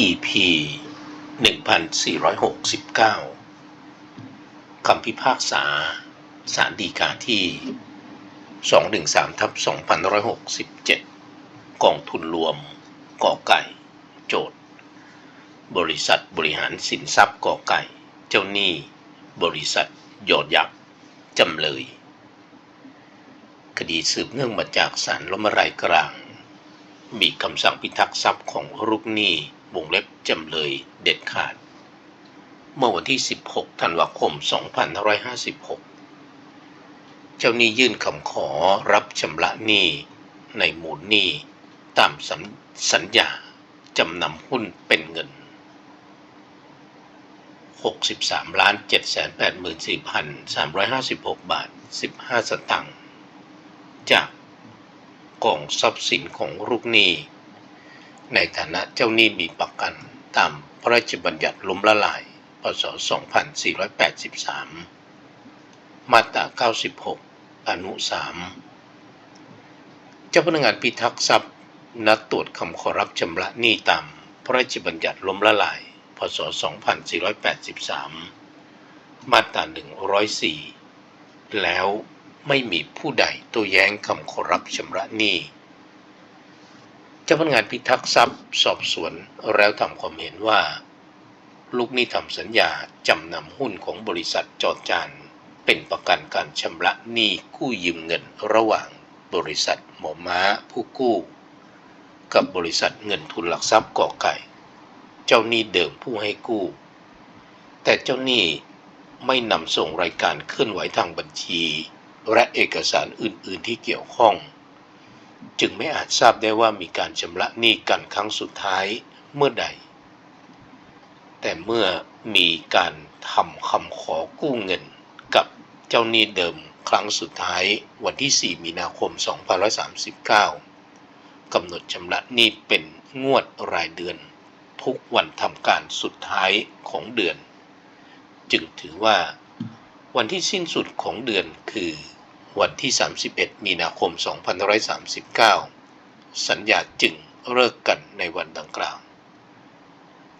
EP 1469 คำพิพากษาสารดีกาที่ 213ทับ2567 กองทุนรวมกอไก่ โจทย์ บริษัทบริหารสินทรัพย์กอไก่ เจ้าหนี้ บริษัทยอดยักษ์จำเลย คดีสืบเนื่องมาจากศาลล้มละลายกลาง มีคำสั่งพิทักษ์ทรัพย์ของลูกหนี้ วงเล็บจำเลยเด็ดขาด เมื่อวันที่ 16 ธันวาคม 2556 เจ้าหนี้ยื่นคำขอรับชำระหนี้ในหมู่หนี้ตามสัญสัญญาจำนำหุ้นเป็นเงิน 63ล้าน784,356 บาท 15 สตางค์จากกองทรัพย์สินของลูกหนี้ ในฐานะเจ้าหนี้มีประกันตามพระราชบัญญัติล้มละลาย พศ 2483 มาตรา 96 อนุ 3 เจ้าพนักงานพิทักษ์ทรัพย์ นัดตรวจคำขอรับชำระหนี้ตามพระราชบัญญัติล้มละลาย พศ 2483 มาตรา 104 แล้วไม่มีผู้ใดโตัวแย้งคำขอรับชำระหนี้ เจ้าพนักงานพิทักษ์ทรัพย์สอบสวนแล้วทำความเห็นว่า ลูกหนี้ทำสัญญาจำนำหุ้นของบริษัทจอดจานเป็นประกันการชำระหนี้กู้ยืมเงินระหว่างบริษัทหมอม้าผู้กู้ กับบริษัทเงินทุนหลักทรัพย์ก่อไก่ เจ้าหนี้เดิมผู้ให้กู้ แต่เจ้าหนี้ไม่นำส่งรายการเคลื่อนไหวทางบัญชี และเอกสารอื่น ๆ ที่เกี่ยวข้อง จึงไม่อาจทราบได้ว่ามีการชำระหนี้กันครั้งสุดท้ายเมื่อใด แต่เมื่อมีการทำคำขอกู้เงินกับเจ้าหนี้เดิมครั้งสุดท้ายวันที่ 4 มีนาคม 2539 กำหนดชำระหนี้เป็นงวดรายเดือน ทุกวันทำการสุดท้ายของเดือน จึงถือว่า วันที่สิ้นสุดของเดือนคือ วันที่ 31 มีนาคม 2539 สัญญาจึงเลิกกันในวันดังกล่าว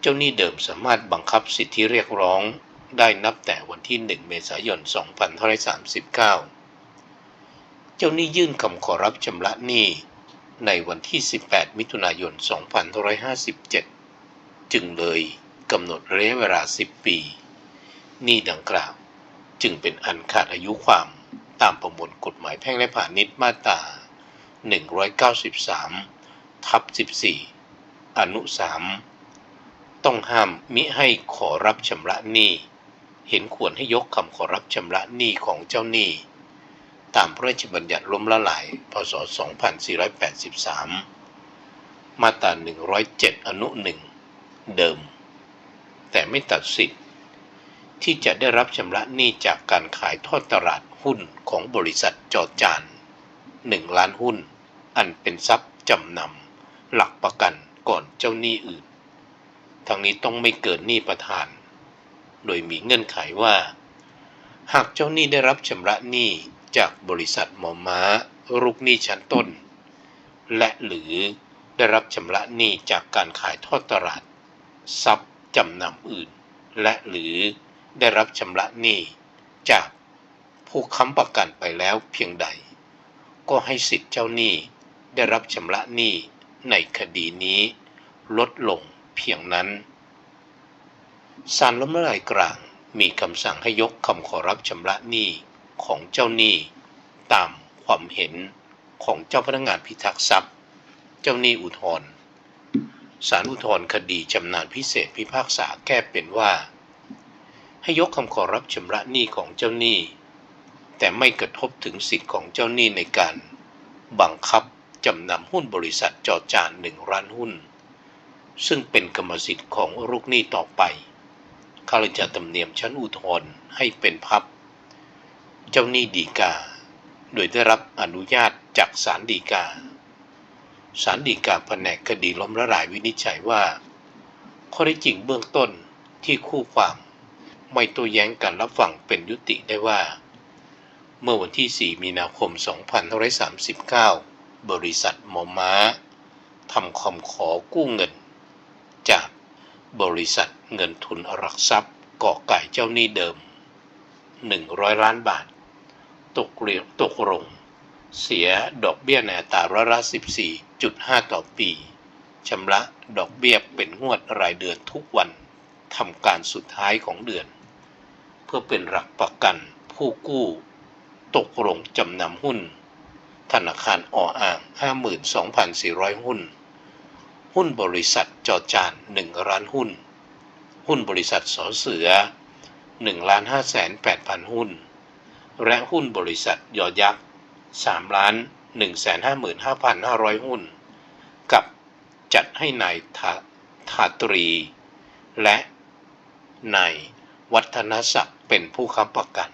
เจ้าหนี้เดิมสามารถบังคับสิทธิเรียกร้องได้นับแต่วันที่ 1 เมษายน 2539 เจ้าหนี้ยื่นคำขอรับชำระหนี้ในวันที่ 18 มิถุนายน 2557 จึงเลยกำหนดระยะเวลา 10 ปี หนี้ดังกล่าว จึงเป็นอันขาดอายุความ ตามประมวลกฎหมายแพ่งและพาณิชย์มาตรา 193 ทับ 14 อนุ 3 ต้องห้ามมิให้ขอรับชำระหนี้ เห็นควรให้ยกคำขอรับชำระหนี้ของเจ้าหนี้ ตามพระราชบัญญัติล้มละลาย พศ 2483 มาตรา 107 อนุ 1 เดิม แต่ไม่ตัดสิทธิ์ที่จะได้รับชำระหนี้จากการขายทอดตลาด หุ้นของบริษัทจอจาน1ล้านหุ้น อันเป็นทรัพย์จำนำหลักประกันก่อนเจ้าหนี้อื่น ทั้งนี้ต้องไม่เกินหนี้ประธาน โดยมีเงื่อนไขว่า หากเจ้าหนี้ได้รับชำระหนี้จากบริษัทหมอม้าลูกหนี้ชั้นต้น และหรือได้รับชำระหนี้จากการขายทอดตลาด ทรัพย์จำนำอื่น และหรือได้รับชำระหนี้จาก ผู้ค้ำประกันไปแล้วเพียงใด ก็ให้สิทธิ์เจ้าหนี้ได้รับชำระหนี้ในคดีนี้ ลดลงเพียงนั้นศาลล้มละลายกลางมีคำสั่งให้ยกคำขอรับชำระหนี้ของเจ้าหนี้ ตามความเห็นของเจ้าพนักงานพิทักษ์ทรัพย์ เจ้าหนี้อุทธรศาลอุทธรณ์คดีจำนานพิเศษพิพากษาแก้เป็นว่า ให้ยกคำขอรับชำระหนี้ของเจ้าหนี้ แต่ไม่กระทบถึงสิทธิ์ของเจ้าหนี้ในการ บังคับจำนำหุ้นบริษัทจอจานหนึ่งล้านหุ้น ซึ่งเป็นกรรมสิทธิ์ของลูกหนี้ต่อไปข้าราชธรรมเนียมชั้นอุทธรณ์ให้เป็นพับ เจ้าหนี้ดีกา โดยได้รับอนุญาตจากศาลฎีกาศาลฎีกาแผนกคดีล้มละลายวินิจฉัยว่า ข้อได้จริงเบื้องต้นที่คู่ความ ไม่โต้แย้งกันรับฟังเป็นยุติได้ว่า เมื่อวันที่ 4 มีนาคม 2539 บริษัทมอม้าทำคำขอกู้เงิน จากบริษัทเงินทุนหลักทรัพย์ก่อไก่เจ้าหนี้เดิม 100 ล้านบาท ตกเรียตกลงเสียดอกเบี้ยในอัตราร้อยละ14.5 ต่อปี ชำระดอกเบี้ยเป็นงวดรายเดือนทุกวันทำการสุดท้ายของเดือน เพื่อเป็นหลักประกันผู้กู้ ตกลงจำนำหุ้น ธนาคารออ่าง 52,400 หุ้น หุ้นบริษัทจอจาน1ล้านหุ้น หุ้นบริษัทสอเสือ1ล้าน5แสน8,000หุ้น และหุ้นบริษัทยอยักษ์3ล้าน1แสน55,500 หุ้น กับจัดให้นายทาทาตรี และนายวัฒนศักดิ์เป็นผู้ค้ำประกัน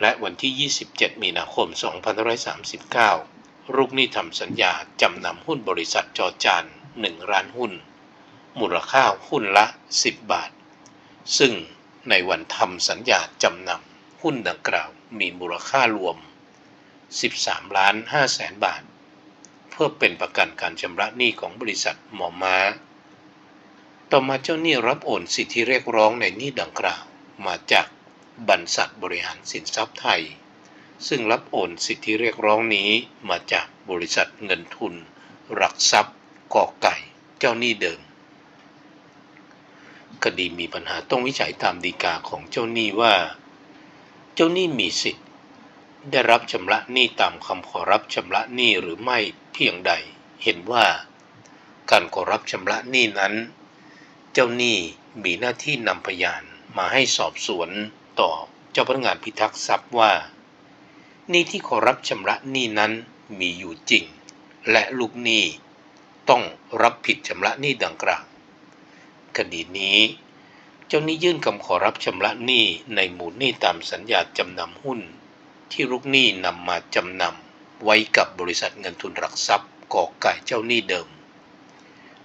และวันที่ 27 มีนาคม 2539 ลูกหนี้ทำสัญญาจำนำหุ้นบริษัทจอจาน1ล้านหุ้น มูลค่าหุ้นละ 10 บาท ซึ่งในวันทำสัญญาจำนำหุ้นดังกล่าวมีมูลค่ารวม 13 ล้าน5แสนบาท เพื่อเป็นประกันการชำระหนี้ของบริษัทหมอม้า ต่อมาเจ้าหนี้รับโอนสิทธิเรียกร้องในหนี้ดังกล่าวมาจาก บรรษัทบริหารสินทรัพย์ไทย ซึ่งรับโอนสิทธิเรียกร้องนี้มาจากบริษัทเงินทุน หลักทรัพย์กอไก่เจ้าหนี้เดิม คดีมีปัญหาต้องวิจัยตามดีกาของเจ้าหนี้ว่า เจ้าหนี้มีสิทธิ์ ได้รับชำระหนี้ตามคำขอรับชำระหนี้หรือไม่เพียงใด เห็นว่า การขอรับชำระหนี้นั้น เจ้าหนี้มีหน้าที่นำพยานมาให้สอบสวน ต่อเจ้าพนักงานพิทักษ์ทรัพย์ว่าหนี้ที่ขอรับชำระหนี้นั้นมีอยู่จริง และลูกหนี้ต้องรับผิดชำระหนี้ดังกล่าวคดีนี้ เจ้าหนี้ยื่นคำขอรับชำระหนี้ในหมู่หนี้ตามสัญญาจำนำหุ้น ที่ลูกหนี้นำมาจำนำไว้กับบริษัทเงินทุนหลักทรัพย์ก่อไก่เจ้าหนี้เดิม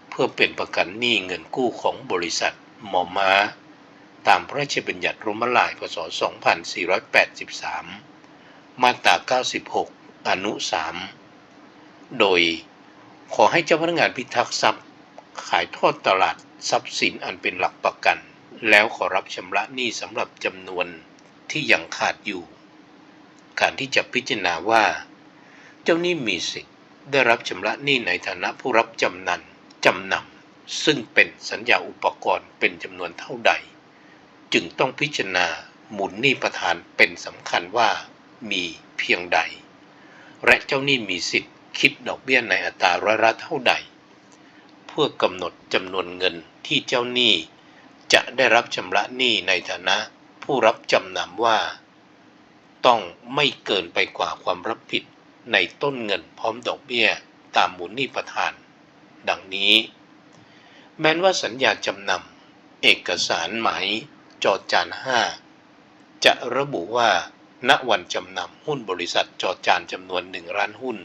เพื่อเป็นประกันหนี้เงินกู้ของบริษัทมอม้า ตามพระราชบัญญัติร่มละลายพศ 2483 มาตรา 96 อนุ 3 โดยขอให้เจ้าพนักงานพิทักษ์ทรัพย์ ขายทอดตลาดทรัพย์สินอันเป็นหลักประกัน แล้วขอรับชำระหนี้สำหรับจำนวนที่ยังขาดอยู่ การที่จะพิจารณาว่า เจ้าหนี้มีสิทธิ์ได้รับชำระหนี้ในฐานะผู้รับจำนันจำนำซึ่งเป็นสัญญาอุปกรณ์เป็นจำนวนเท่าใด จึงต้องพิจารณาหมุนหนี้ประธานเป็นสำคัญว่ามีเพียงใด และเจ้าหนี้มีสิทธิ์คิดดอกเบี้ยในอัตราร้อยละเท่าใด เพื่อกำหนดจำนวนเงินที่เจ้าหนี้จะได้รับชำระหนี้ในฐานะผู้รับจำนำว่า ต้องไม่เกินไปกว่าความรับผิดในต้นเงินพร้อมดอกเบี้ยตามหมุนหนี้ประธาน ดังนี้ แม้นว่าสัญญาจำนำเอกสารหมาย จอจานห้าจะระบุว่าณวันจำนำหุ้นบริษัทจอจานจำนวนหนึ่งล้านหุ้น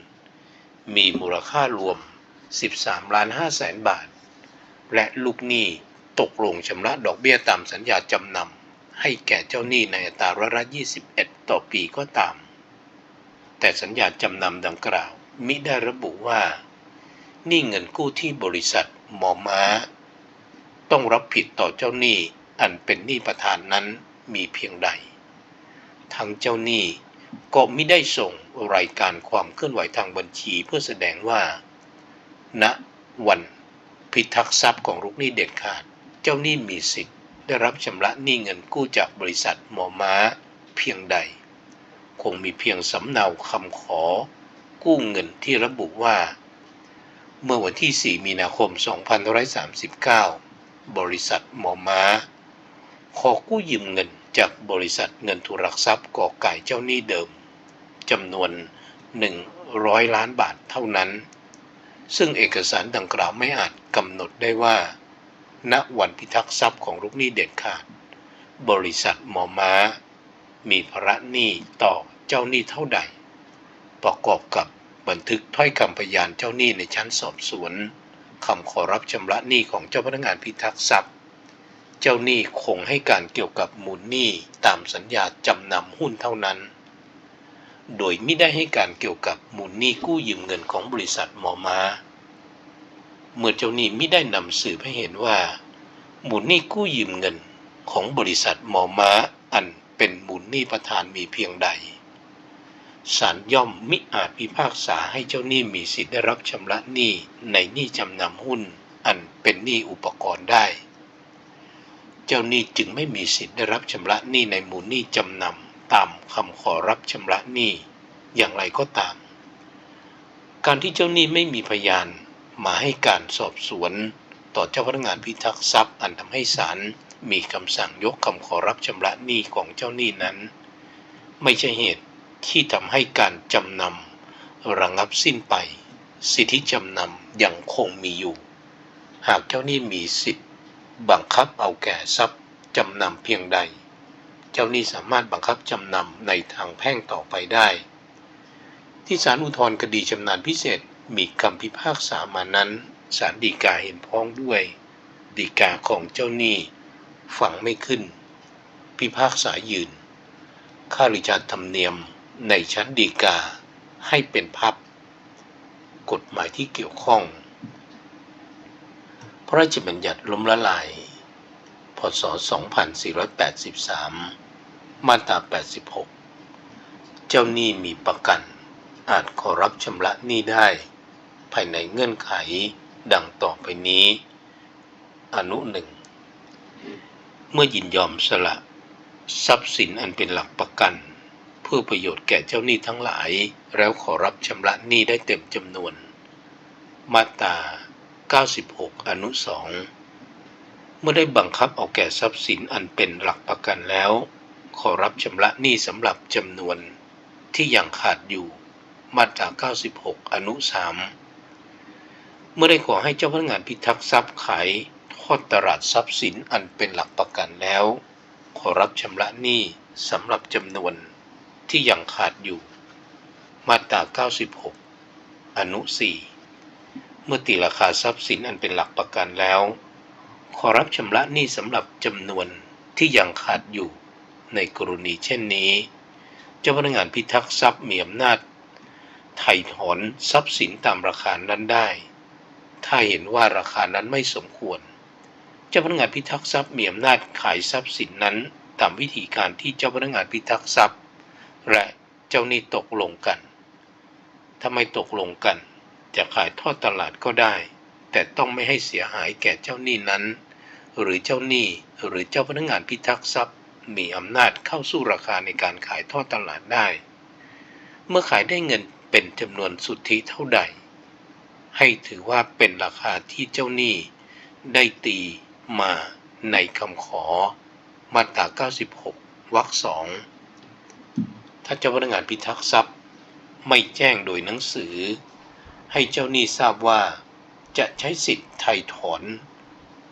มีมูลค่ารวม 13ล้าน5แสนบาท และลูกหนี้ตกลงชำระดอกเบี้ยตามสัญญาจำนำให้แก่เจ้าหนี้ในอัตราร้อยละ21 ต่อปีก็ตาม แต่สัญญาจำนำดังกล่าว มิได้ระบุว่าหนี้เงินกู้ที่บริษัทหมอม้า ต้องรับผิดต่อเจ้าหนี้ อันเป็นหนี้ประธานนั้นมีเพียงใดทั้งเจ้าหนี้ก็ไม่ได้ส่งรายการความเคลื่อนไหวทางบัญชีเพื่อแสดงว่าณวันพิทักษ์ทรัพย์ของลูกหนี้เด็ดขาด เจ้าหนี้มีสิทธิ์ ได้รับชำระหนี้เงินกู้จากบริษัทหมอม้าเพียงใด คงมีเพียงสำเนาคำขอ กู้เงินที่ระบุว่า เมื่อวันที่ 4 มีนาคม 2539 บริษัทหมอม้า ขอกู้ยืมเงินจากบริษัทเงินทุนรักทรัพย์ก่อไก่เจ้าหนี้เดิมจำนวน 100 ล้านบาทเท่านั้น ซึ่งเอกสารดังกล่าวไม่อาจกำหนดได้ว่า ณวันพิทักษ์ทรัพย์ของลูกหนี้เด็ดขาด บริษัทหมอม้า มีภาระหนี้ต่อเจ้าหนี้เท่าใด ประกอบกับบันทึกถ้อยคำพยานเจ้าหนี้ในชั้นสอบสวนคำขอรับชำระหนี้ของเจ้าพนักงานพิทักษ์ทรัพย์ เจ้าหนี้คงให้การเกี่ยวกับมูลหนี้ตามสัญญาจำนำหุ้นเท่านั้น โดยไม่ได้ให้การเกี่ยวกับมูลหนี้กู้ยืมเงินของบริษัทมอม้าเมื่อเจ้าหนี้ไม่ได้นำสืบให้เห็นว่าหมุนหนี้กู้ยืมเงินของบริษัทมอม้าอันเป็นหมุนหนี้ประธานมีเพียงใดศาลย่อมมิอาจพิพากษาให้เจ้าหนี้มีสิทธิ์ได้รับชำระหนี้ในหนี้จำนำหุ้น อันเป็นหนี้อุปกรณ์ได้ เจ้าหนี้จึงไม่มีสิทธิ์ได้รับชำระหนี้ในหมุนหนี้จำนำตามคำขอรับชำระหนี้อย่างไรก็ตาม การที่เจ้าหนี้ไม่มีพยานมาให้การสอบสวน ต่อเจ้าพนักงานพิทักษ์ทรัพย์อันทำให้ศาลมีคำสั่งยกคำขอรับชำระหนี้ของเจ้าหนี้นั้น ไม่ใช่เหตุที่ทำให้การจำนำระงับสิ้นไป สิทธิจำนำยังคงมีอยู่ หากเจ้าหนี้มีสิทธิ บังคับเอาแก่ทรัพย์จำนำเพียงใด เจ้าหนี้สามารถบังคับจำนำในทางแพ่งต่อไปได้ ที่ศาลอุทธรณ์คดีชำนาญพิเศษมีคำพิพากษามานั้นศาลฎีกาเห็นพ้องด้วยฎีกาของเจ้าหนี้ฝังไม่ขึ้น พิพากษายืน ค่าริชารธรรมเนียมในชั้นฎีกาให้เป็นพับ กฎหมายที่เกี่ยวข้อง พระราชบัญญัติล้มละลาย พศ 2483 มาตรา 86 เจ้าหนี้มีประกัน อาจขอรับชำระหนี้ได้ ภายในเงื่อนไขดังต่อไปนี้ อนุหนึ่ง เมื่อยินยอมสละ ทรัพย์สินอันเป็นหลักประกัน เพื่อประโยชน์แก่เจ้าหนี้ทั้งหลาย แล้วขอรับชำระหนี้ได้เต็มจำนวน มาตรา 96 อนุ2เมื่อได้บังคับเอาแก่ทรัพย์สินอันเป็นหลักประกันแล้ว ขอรับชำระหนี้สำหรับจำนวนที่ยังขาดอยู่ มาตรา 96 อนุ3เมื่อได้ขอให้เจ้าพนักงานพิทักษ์ทรัพย์ขายทอดตลาดทรัพย์สินอันเป็นหลักประกันแล้ว ขอรับชำระหนี้สำหรับจำนวนที่ยังขาดอยู่ มาตรา 96 อนุ 4 เมื่อตีราคาทรัพย์สินอันเป็นหลักประกันแล้ว ขอรับชำระหนี้สำหรับจำนวนที่ยังขาดอยู่ในกรณีเช่นนี้ เจ้าพนักงานพิทักษ์ทรัพย์มีอำนาจไถ่ถอนทรัพย์สินตามราคานั้นได้ ถ้าเห็นว่าราคานั้นไม่สมควร เจ้าพนักงานพิทักษ์ทรัพย์มีอำนาจขายทรัพย์สินนั้นตามวิธีการที่เจ้าพนักงานพิทักษ์ทรัพย์ และเจ้าหนี้ตกลงกัน ถ้าไม่ตกลงกัน จะขายทอดตลาดก็ได้ แต่ต้องไม่ให้เสียหายแก่เจ้าหนี้นั้น หรือเจ้าหนี้หรือเจ้าพนักงานพิทักษ์ทรัพย์ มีอำนาจเข้าสู้ราคาในการขายทอดตลาดได้ เมื่อขายได้เงินเป็นจำนวนสุทธิเท่าใด ให้ถือว่าเป็นราคาที่เจ้าหนี้ได้ตีมาในคำขอ มาตรา 96 วรรคสองถ้าเจ้าพนักงานพิทักษ์ทรัพย์ ไม่แจ้งโดยหนังสือ ให้เจ้าหนี้ทราบว่า จะใช้สิทธิ์ไถ่ถอน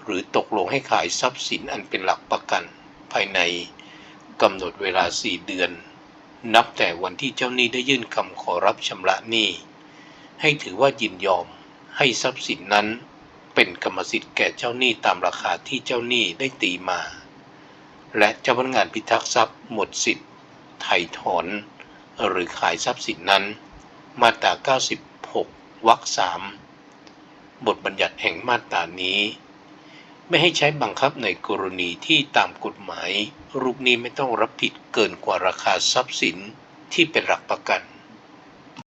หรือตกลงให้ขายทรัพย์สินอันเป็นหลักประกัน ภายในกำหนดเวลา 4 เดือน นับแต่วันที่เจ้าหนี้ได้ยื่นคำขอรับชำระหนี้ ให้ถือว่ายินยอมให้ทรัพย์สินนั้นเป็นกรรมสิทธิ์แก่เจ้าหนี้ตามราคาที่เจ้าหนี้ได้ตีมา และเจ้าพนักงานพิทักษ์ทรัพย์หมดสิทธิ์ไถ่ถอน หรือขายทรัพย์สินนั้น มาตรา96 วรรคสามบทบัญญัติแห่งมาตรานี้ ไม่ให้ใช้บังคับในกรณีที่ตามกฎหมาย รูปนี้ไม่ต้องรับผิดเกินกว่าราคาทรัพย์สินที่เป็นหลักประกัน